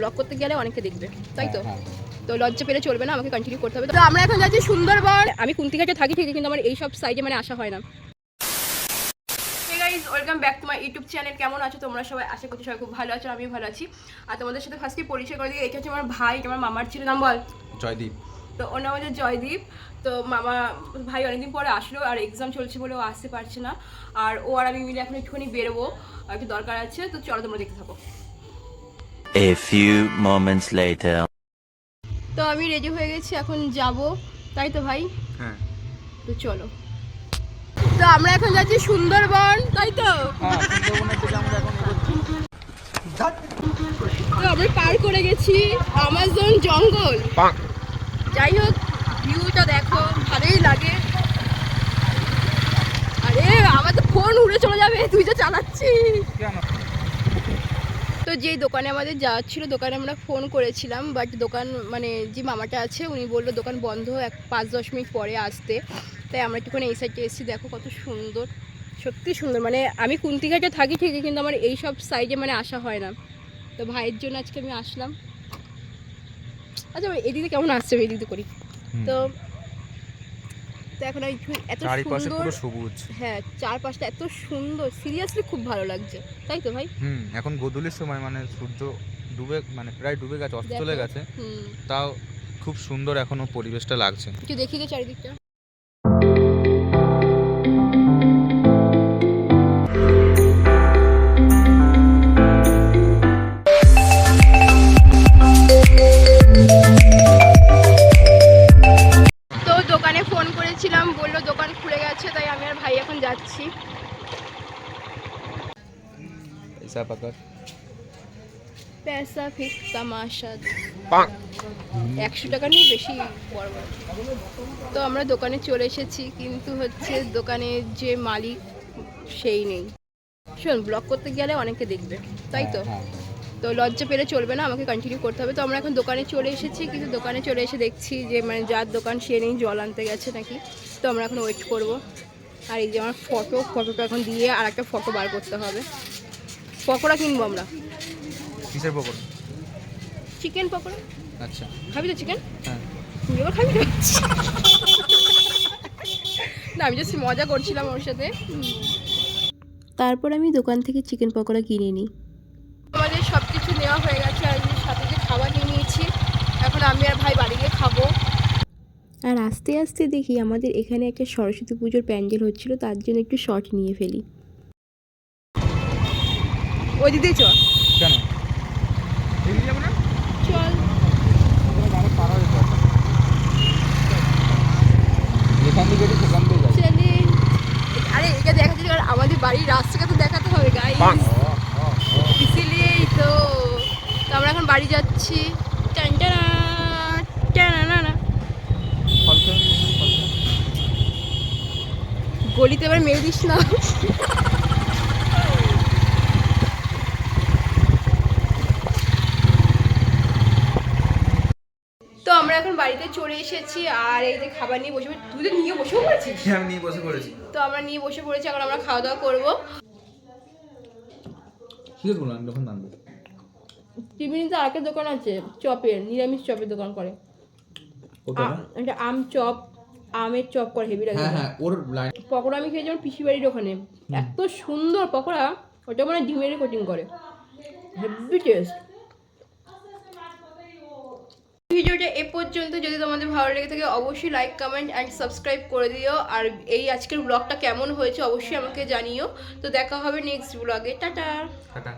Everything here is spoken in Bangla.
ব্লগ করতে গেলে অনেকে দেখবে। তাই তো? হ্যাঁ, তো লজ্জা পেলে চলবে না আমাকে কন্টিনিউ করতে হবে। তো আমরা এখন যাচ্ছি সুন্দরবন। আমি কুন্তিঘাটে থাকি ঠিকই কিন্তু আমার এই সব সাইডে মানে আসা হয় না। Welcome back to my YouTube channel কেমন আছো তোমরা সবাই? আশা করছি সবাই খুব ভালো আছো আর আমিও ভালো আছি। আর তোমাদের সাথে ফার্স্টে পরিচয় করে দিই? এটা হচ্ছে আমার ভাই আমার মামার ছিল নাম বল। জয়দীপ। তো ওর নাম হচ্ছে জয়দীপ। তো মামা ভাই অনেকদিন পরে আসলো আর এক্সাম চলছে বলে ও আসতে পারছে না। আর ও আর আমি মিলে এখন একটুখানি বেরোবো আর একটু দরকার আছে। তো চলো তোমরা দেখতে থাকো। A few moments later. তো আমি রেডি হয়ে গেছি এখন যাব। তাই তো ভাই? হ্যাঁ। তো চলো। তো আমরা এখন যাচ্ছি সুন্দরবন তাই তো? হ্যাঁ সুন্দরবনের দিকে আমরা এখন এগোচ্ছি। তো আমরা পার করে গেছি আমাজন জঙ্গল। যাই হোক ভিউটা দেখো ভালোই লাগে। আরে আমার তো ফোন উড়ে চলে যাবে তুই তো চালাচ্ছিস। কেন? তো যেই দোকানে আমাদের যাওয়ার ছিল দোকানে আমরা ফোন করেছিলাম বাট দোকান মানে যে মামাটা আছে উনি বলল দোকান বন্ধ এক পাঁচ দশ মিনিট পরে আসতে। তাই আমরা একটুখানি এই সাইডে এসেছি দেখো কত সুন্দর। সত্যি সুন্দর মানে আমি কুন্তিঘাটে থাকি ঠিকই কিন্তু আমার এই সব সাইডে মানে আসা হয় না। তো ভাইয়ের জন্য আজকে আমি আসলাম। আচ্ছা এদিকে কেমন আসছে আমি এদিকে করি। তো তো এখন আমি এত সুন্দর পুরো সবুজ। হ্যাঁ চারপাশটা এত সুন্দর। সিরিয়াসলি খুব ভালো লাগছে। তাই তো ভাই? হুম এখন গোধূলির সময় মানে সূর্য ডুবে মানে প্রায় ডুবে গেছে অস্ত চলে গেছে। হুম। তাও খুব সুন্দর এখনও পরিবেশটা লাগছে। একটু দেখি গে চারিদিকটা। করেছিলাম বললো দোকান খুলে গেছে তাই আমি আর ভাই এখন যাচ্ছি ऐसा पकड़ পেসা ফিক তামাশা একশো টাকা নিয়ে বেশি বড় বড় তো আমরা দোকানে চলে এসেছি কিন্তু হচ্ছে দোকানের যে মালিক সেই নেই শোন ব্লগ করতে গেলে অনেকে দেখবে তাই তো হ্যাঁ, তো লজ্জা পেলে চলবে না আমাকে কন্টিনিউ করতে হবে। তো আমরা এখন দোকানে চলে এসেছি কিন্তু দোকানে চলে এসে দেখছি যে মানে যার দোকান সে নেই জল আনতে গেছে নাকি। তো আমরা এখন ওয়েট করব। আর এই যে আমার ফটো ফটোটা এখন দিয়ে আর একটা ফটো বার করতে হবে। পকোড়া কিনবো আমরা। কিসের পকড়? চিকেন পকোড়া। আচ্ছা। খাবি তো চিকেন হ্যাঁ। তুই এবার খাবি না না আমি জাস্ট মজা করছিলাম ওর সাথে। তারপর আমি দোকান থেকে চিকেন পকোড়া কিনে নিই। নেওয়া হয়ে গেছে আর সাথে যে খাবার নিয়ে নিয়েছি। এখন আমি আর ভাই বাড়ি গিয়ে খাব। আর আস্তে আস্তে দেখি আমাদের এখানে একটা সরস্বতী পুজোর প্যান্ডেল হচ্ছিল তার জন্য একটু শর্ট নিয়ে ফেলি। ওই দিদি চ কেন? এগিয়ে যাব না? চল। চলে। আরে এটা দেখাচ্ছি কারণ আমাদের বাড়ির রাস্তাটা তো দেখাতে হবে গাই ইসিলিয়েই তো তো আমরা এখন বাড়ি যাচ্ছি। গলিতে এবার মেরে দিস না। তো আমরা এখন বাড়িতে চলে এসেছি আর এই যে খাবার নিয়ে বসে তুই তো নিয়ে বসেও পড়েছিস? আমি নিয়ে বসে পড়েছি। তো আমরা নিয়ে বসে পড়েছি এখন আমরা খাওয়া দাওয়া করব। ঠিক আছে বললাম যখন টিভিনিতে আরেকটা দোকান আছে চপের নিরামিষ চপের দোকান করে। একটা আম চপ আমের চপ করে হেভি লাগে। হ্যাঁ হ্যাঁ ওর পকোড়া আমি খেয়েছি আমার পিসি বাড়ির ওখানে। এত সুন্দর পকোড়া ওটা মানে ডিমের কোটিং করে। হেভি টেস্ট ভিডিওটা এ পর্যন্ত। যদি তোমাদের ভালো লেগে থাকে অবশ্যই লাইক কমেন্ট অ্যান্ড সাবস্ক্রাইব করে দিও। আর এই আজকের ব্লগটা কেমন হয়েছে অবশ্যই আমাকে জানিও। তো দেখা হবে নেক্সট ব্লগে টাটা। টাটা।